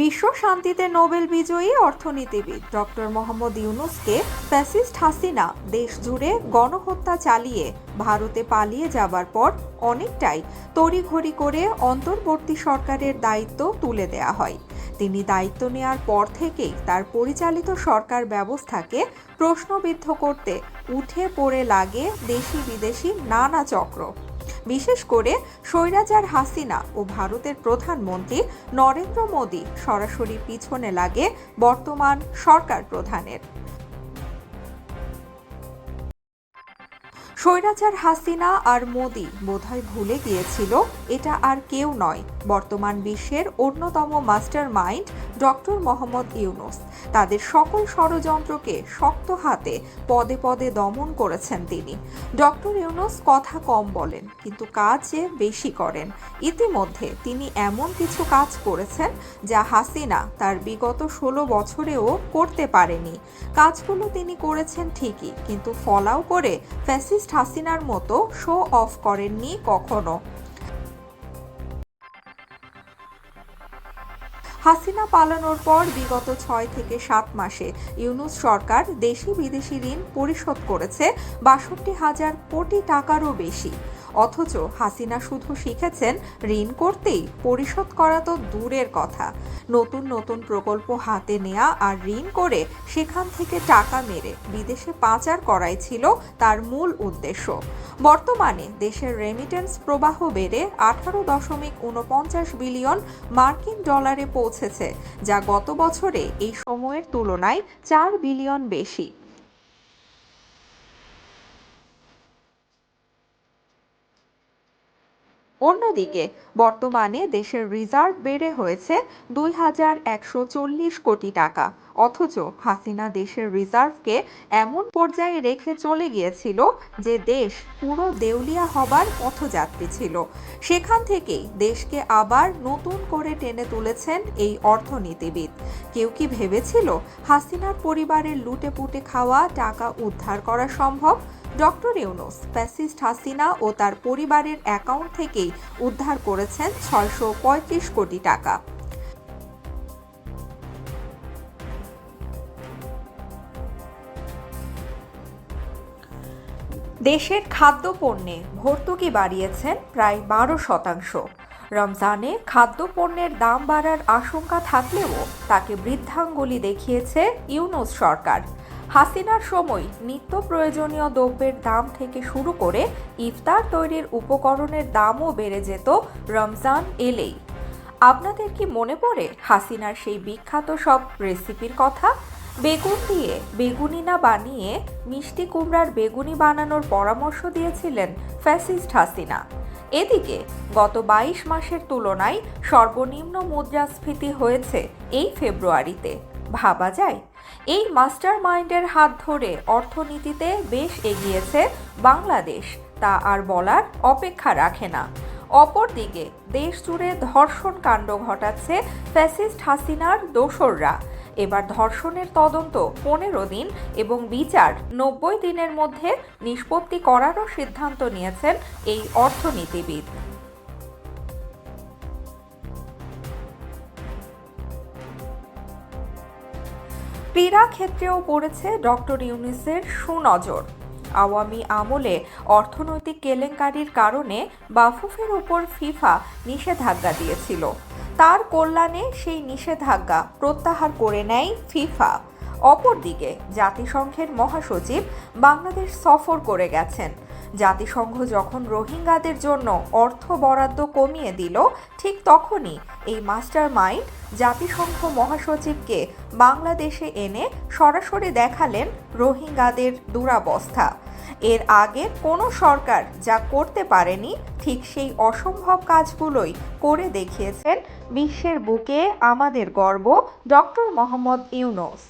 বিশ্ব শান্তিতে নোবেল বিজয়ী অর্থনীতিবিদ ডক্টর মোহাম্মদ ইউনুসকে ফ্যাসিস্ট হাসিনা দেশ জুড়ে গণহত্যা চালিয়ে ভারতে পালিয়ে যাবার পর অনেকটাই তড়িঘড়ি করে অন্তর্বর্তী সরকারের দায়িত্ব তুলে দেয়া হয়। তিনি দায়িত্ব নেয়ার পর থেকেই তার পরিচালিত সরকার ব্যবস্থাকে প্রশ্নবিদ্ধ করতে উঠে পড়ে লাগে দেশি বিদেশি নানা চক্র। বিশেষ করে স্বৈরাচার হাসিনা ও ভারতের প্রধানমন্ত্রী নরেন্দ্র মোদী সরাসরি পিছনে লাগে বর্তমান সরকার প্রধানের। স্বৈরাচার হাসিনা আর মোদি বোধহয় ভুলে গিয়েছিল, এটা আর কেউ নয়। বর্তমান বিশ্বের অন্যতম mastermind doctor Mohammad Yunus. তাদের সকল ষড়যন্ত্রকে শক্ত হাতে পদে পদে দমন করেছেন তিনি। ডক্টর ইউনুস কথা কম বলেন, কিন্তু কাজে বেশি করেন। ইতিমধ্যে তিনি এমন কিছু কাজ করেছেন যা হাসিনা তার বিগত ষোলো বছরেও করতে পারেনি। কাজগুলো তিনি করেছেন ঠিকই, কিন্তু ফলাও করে ফ্যাসিস্ট হাসিনার মতো শো অফ করেননি কখনো। হাসিনা পালানোর পর বিগত ছয় থেকে সাত মাসে ইউনুস সরকার দেশি বিদেশি ঋণ পরিশোধ করেছে বাষট্টি হাজার কোটি টাকারও বেশি। অথচ হাসিনা শুধু শিখেছেন ঋণ করতেই পরিশোধ করা তো দূরের কথা। নতুন নতুন প্রকল্প হাতে নেয়া আর ঋণ করে সেখান থেকে টাকা মেরে বিদেশে পাচার করাই ছিল তার মূল উদ্দেশ্য। বর্তমানে দেশের রেমিটেন্স প্রবাহ বেড়ে আঠারো দশমিক উনপঞ্চাশ বিলিয়ন মার্কিন ডলারে পৌঁছেছে, যা গত বছরে এই সময়ের তুলনায় চার বিলিয়ন বেশি। অন্যদিকে, বর্তমানে দেশের রিজার্ভ বেড়ে হয়েছে দুই হাজার একশো চল্লিশ কোটি টাকা। অথচ হাসিনা দেশের রিজার্ভকে এমন পর্যায়ে রেখে চলে গিয়েছিল যে দেশ পুরো দেউলিয়া হবার পথযাত্রী ছিল। সেখান থেকেই দেশকে আবার নতুন করে টেনে তুলেছেন এই অর্থনীতিবিদ। কেউ কি ভেবেছিল হাসিনার পরিবারের লুটে পুটে খাওয়া, টাকা উদ্ধার করা সম্ভব? ডক্টর ইউনুস, ফ্যাসিস্ট হাসিনা ও তার পরিবারের অ্যাকাউন্ট থেকেই উদ্ধার করেছেন ছয়শো পঁয়ত্রিশ কোটি টাকা। দেশের খাদ্যপণ্যে ভর্তুকি বাড়িয়েছেন প্রায় বারো শতাংশ। রমজানে খাদ্যপণ্যের দাম বাড়ার আশঙ্কা থাকলেও তাকে বৃদ্ধাঙ্গুলি দেখিয়েছে ইউনুস সরকার। হাসিনার সময় নিত্য প্রয়োজনীয় দ্রব্যের দাম থেকে শুরু করে ইফতার তৈরির উপকরণের দামও বেড়ে যেত রমজান এলেই। আপনাদের কি মনে পড়ে হাসিনার সেই বিখ্যাত সব রেসিপির কথা? বেগুন দিয়ে বেগুনি না বানিয়ে মিষ্টি কুমড়ার বেগুনি বানানোর পরামর্শ দিয়েছিলেন ফ্যাসিস্ট হাসিনা। এদিকে গত বাইশ মাসের তুলনায় সর্বনিম্ন মুদ্রাস্ফীতি হয়েছে এই ফেব্রুয়ারিতে। ভাবা যায়। এই মাস্টার মাইন্ডের হাত ধরে অর্থনীতিতে বেশ এগিয়েছে বাংলাদেশ। তা আর বলার অপেক্ষা রাখে না। অপরদিকে দেশ জুড়ে ধর্ষণ কাণ্ড ঘটাচ্ছে ফ্যাসিস্ট হাসিনার দোসররা। এবার ধর্ষণের তদন্ত পনেরো দিন এবং বিচার নব্বই দিনের মধ্যে নিষ্পত্তি করারও সিদ্ধান্ত নিয়েছেন এই অর্থনীতিবিদ। ক্রীড়া ক্ষেত্রেও পড়েছে ডক্টর ইউনিসের সুনজর। আওয়ামী আমলে অর্থনৈতিক কেলেঙ্কারির কারণে বাফুফের উপর ফিফা নিষেধাজ্ঞা দিয়েছিল। তার কল্যাণে সেই নিষেধাজ্ঞা প্রত্যাহার করে নেয় ফিফা। অপরদিকে জাতিসংঘের মহাসচিব বাংলাদেশ সফর করে গেছেন। জাতিসংঘ যখন রোহিঙ্গাদের জন্য অর্থ বরাদ্দ কমিয়ে দিল, ঠিক তখনই এই মাস্টার মাইন্ড জাতিসংঘ মহাসচিবকে বাংলাদেশে এনে সরাসরি দেখালেন রোহিঙ্গাদের দুরাবস্থা। এর আগে কোনো সরকার যা করতে পারেনি, ঠিক সেই অসম্ভব কাজগুলোই করে দেখিয়েছেন বিশ্বের বুকে আমাদের গর্ব, ডক্টর মোহাম্মদ ইউনুস।